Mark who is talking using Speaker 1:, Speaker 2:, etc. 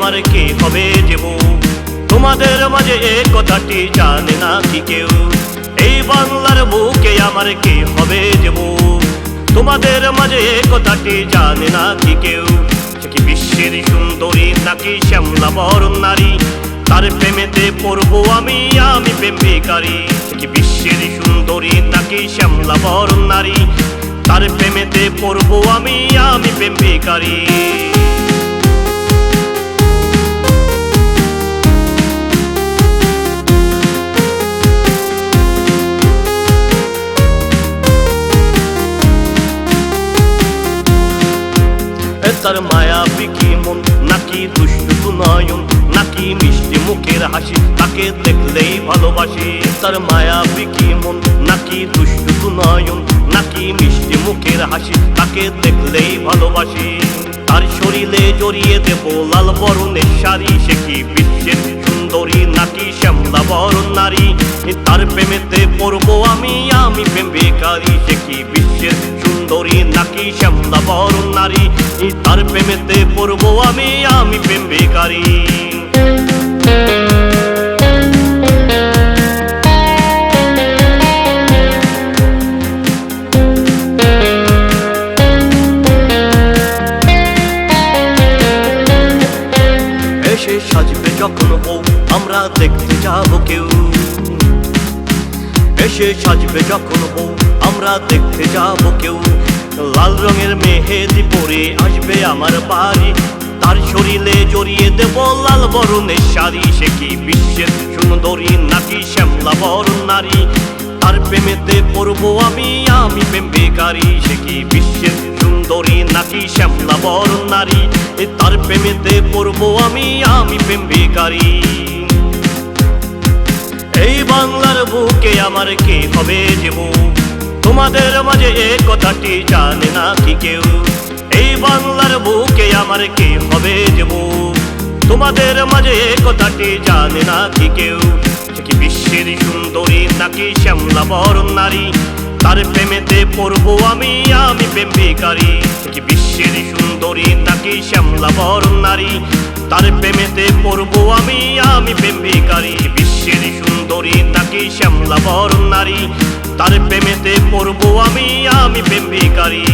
Speaker 1: আমার কে হবে যেব তোমাদের মাঝে এ কথাটি জানে না কি কেউ? এই বাংলার বুকে আমার কে হবে যেব তোমাদের মাঝে এ কথাটি জানে না কি কেউ? কি বিশ্বের সুন্দরী নাকি শ্যামলা বরণ নারী? তার প্রেমেতে পড়ব আমি আমি প্রেম বেকারি সে কি বিশ্বের সুন্দরী নাকি শ্যামলা বরণ নারী? তার প্রেমেতে পড়ব আমি আমি প্রেম তার মায়া বিকি মন, নাকি দুষ্টু নয়ন, নাকি মিষ্টি মুখের হাসি, তাকে দেখলেই ভালোবাসি। তার মায়া বিকি মন, নাকি দুষ্টু নয়ন, নাকি মিষ্টি মুখের হাসি, তাকে দেখলেই ভালোবাসি। তার শরীরে জড়িয়ে দেব লাল বরণের শাড়ি, সে কি বিশ্বের সুন্দরী তার প্রেমেতে পড়ব আমি আমি প্রেম বেকারি সে কি বিশ্বের সুন্দরী নাকি শ্যামলা বরণ নারী তার প্রেমেতে পড়ব আমি আমি প্রেম বেকারি সাজবে যখন বউ, আমরা দেখতে যাব কেউ। এসে সাজবে যখন বউ, আমরা দেখতে যাব কেউ। লাল রঙের মেহেদি পরে আসবে আমার বাড়ি। তার শরীরে জড়িয়ে দেব লাল বরণের শাড়ি। সে কি বিশ্বের সুন্দরী নাকি শ্যামলা বরণ নারী? তার প্রেমেতে পড়ব আমি আমি প্রেম বেকারি সে কি বিশ্বের সুন্দরী নাকি শ্যামলা বরণ নারী? তার প্রেমেতে পড়ব আমি আমি প্রেম বেকারি বাংলার বুকে আমার কে হবে যেব তোমাদের মাঝে এ কথাটি জানে না কি কেউ? এই বাংলার বুকে আমার কে হবে যেব তোমাদের মাঝে এ কথাটি জানে না কি কেউ? কি বিশ্বের সুন্দরী নাকি শ্যামলা বরণ নারী? তার প্রেমেতে পড়ব আমি আমি প্রেম কি বিশ্বের সুন্দরী নাকি শ্যামলা বরণ নারী? তার প্রেমেতে পড়ব আমি আমি প্রেম নাকি বর নারী তার প্রেমেতে পড়ব আমি আমি প্রেম বেকারি